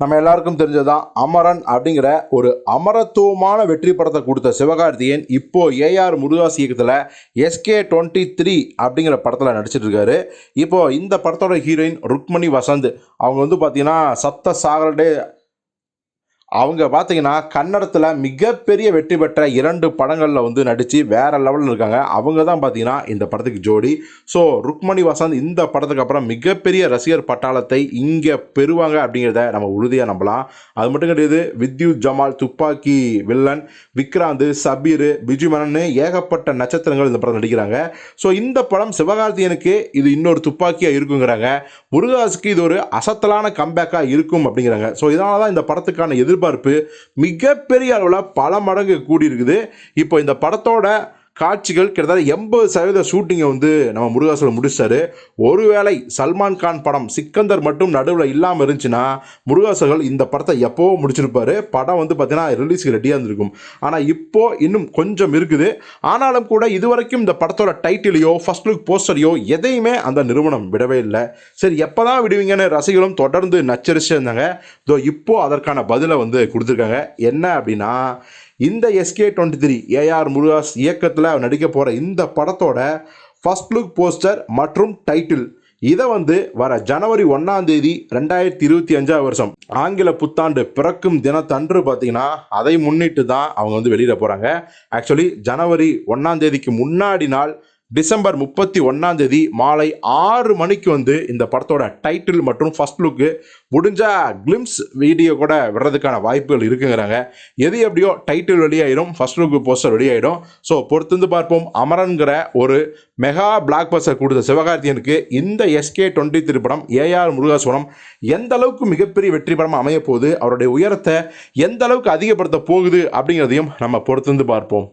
நம்ம எல்லாருக்கும் தெரிஞ்சதுதான் அமரன் அப்படிங்கிற ஒரு அமரத்துவமான வெற்றி படத்தை கொடுத்த சிவகார்த்தியன் இப்போ ஏஆர் முருகாஸ் இயக்கத்தில் எஸ்கே டுவெண்ட்டி த்ரீ அப்படிங்கிற படத்தில் நடிச்சிட்டு இருக்காரு இப்போ இந்த படத்தோட ஹீரோயின் ருக்மணி வசந்த். அவங்க வந்து பார்த்தீங்கன்னா சத்த சாகரடே அவங்க பார்த்தீங்கன்னா கன்னடத்தில் மிகப்பெரிய வெற்றி பெற்ற இரண்டு படங்களில் வந்து நடித்து வேறு லெவலில் இருக்காங்க. அவங்க தான் பார்த்தீங்கன்னா இந்த படத்துக்கு ஜோடி. ஸோ ருக்மணி வசந்த் இந்த படத்துக்கு அப்புறம் மிகப்பெரிய ரசிகர் பட்டாளத்தை இங்கே பெறுவாங்க அப்படிங்கிறத நம்ம உறுதியாக நம்பலாம். அது மட்டும் கிடையாது வித்யு ஜமால் துப்பாக்கி வில்லன் விக்ராந்த் சபீர் பிஜிமணன்னு ஏகப்பட்ட நட்சத்திரங்கள் இந்த படம் நடிக்கிறாங்க. ஸோ இந்த படம் சிவகார்த்தியனுக்கு இது இன்னொரு துப்பாக்கியாக இருக்குங்கிறாங்க. முருகாஸுக்கு இது ஒரு அசத்தலான கம்பேக்காக இருக்கும் அப்படிங்கிறாங்க. ஸோ இதனால தான் இந்த படத்துக்கான எதிர்பார்ப்பு மிகப்பெரிய அளவில் பல மடங்கு கூடியிருக்குது. இப்போ இந்த படத்தோட காட்சிகள் கிட்டத்தட்ட எண்பது சதவீத ஷூட்டிங்கை வந்து நம்ம முருகாசில் முடிச்சிட்டாரு ஒருவேளை சல்மான் கான் படம் சிக்கந்தர் மட்டும் நடுவில் இல்லாமல் இருந்துச்சுன்னா முருகாசர்கள் இந்த படத்தை எப்போவோ முடிச்சிருப்பாரு. படம் வந்து பார்த்தீங்கன்னா ரிலீஸ்க்கு ரெடியாக இருந்திருக்கும். ஆனால் இப்போது இன்னும் கொஞ்சம் இருக்குது. ஆனாலும் கூட இதுவரைக்கும் இந்த படத்தோட டைட்டிலையோ ஃபர்ஸ்ட் லுக் போஸ்டரையோ எதையுமே அந்த நிறுவனம் விடவே இல்லை. சரி எப்போ தான் விடுவீங்கன்னு ரசிகர்களும் தொடர்ந்து நச்சரிச்சு இருந்தாங்க. இதோ இப்போ அதற்கான பதிலை வந்து கொடுத்துருக்காங்க. என்ன அப்படின்னா இந்த SK twenty three AR Murugadoss இயக்கத்தில் நடிக்க போகிற இந்த படத்தோட ஃபர்ஸ்ட் லுக் போஸ்டர் மற்றும் டைட்டில் இதை வந்து வர ஜனவரி ஒன்றாம் தேதி ரெண்டாயிரத்தி இருபத்தி அஞ்சாவது வருஷம். ஆங்கில புத்தாண்டு பிறக்கும் தினத்தன்று பார்த்தீங்கன்னா அதை முன்னிட்டு தான் அவங்க வந்து வெளியிட போகிறாங்க ஆக்சுவலி ஜனவரி ஒன்றாம் தேதிக்கு முன்னாடி நாள் டிசம்பர் முப்பத்தி ஒன்றாம் தேதி மாலை ஆறு மணிக்கு வந்து இந்த படத்தோட டைட்டில் மற்றும் ஃபர்ஸ்ட் லுக்கு முடிஞ்சா கிளிம்ஸ் வீடியோ கூட விடுறதுக்கான வாய்ப்புகள் இருக்குங்கிறாங்க. எது எப்படியோ டைட்டில் வெளியாயிடும் ஃபர்ஸ்ட் லுக்கு போஸ்டர் வெளியாயிடும். ஸோ பொறுத்திருந்து பார்ப்போம். அமரன்கிற ஒரு மெகா பிளாக் பஸ்டர் கொடுத்த சிவகார்த்தியனுக்கு இந்த எஸ்கே டுவெண்ட்டி த்ரீ படம் ஏஆர் முருகாசுவனம் எந்த அளவுக்கு மிகப்பெரிய வெற்றி படமாக அமைய போகுது அவருடைய உயரத்தை எந்த அளவுக்கு அதிகப்படுத்த போகுது அப்படிங்கிறதையும் நம்ம பொறுத்திருந்து பார்ப்போம்.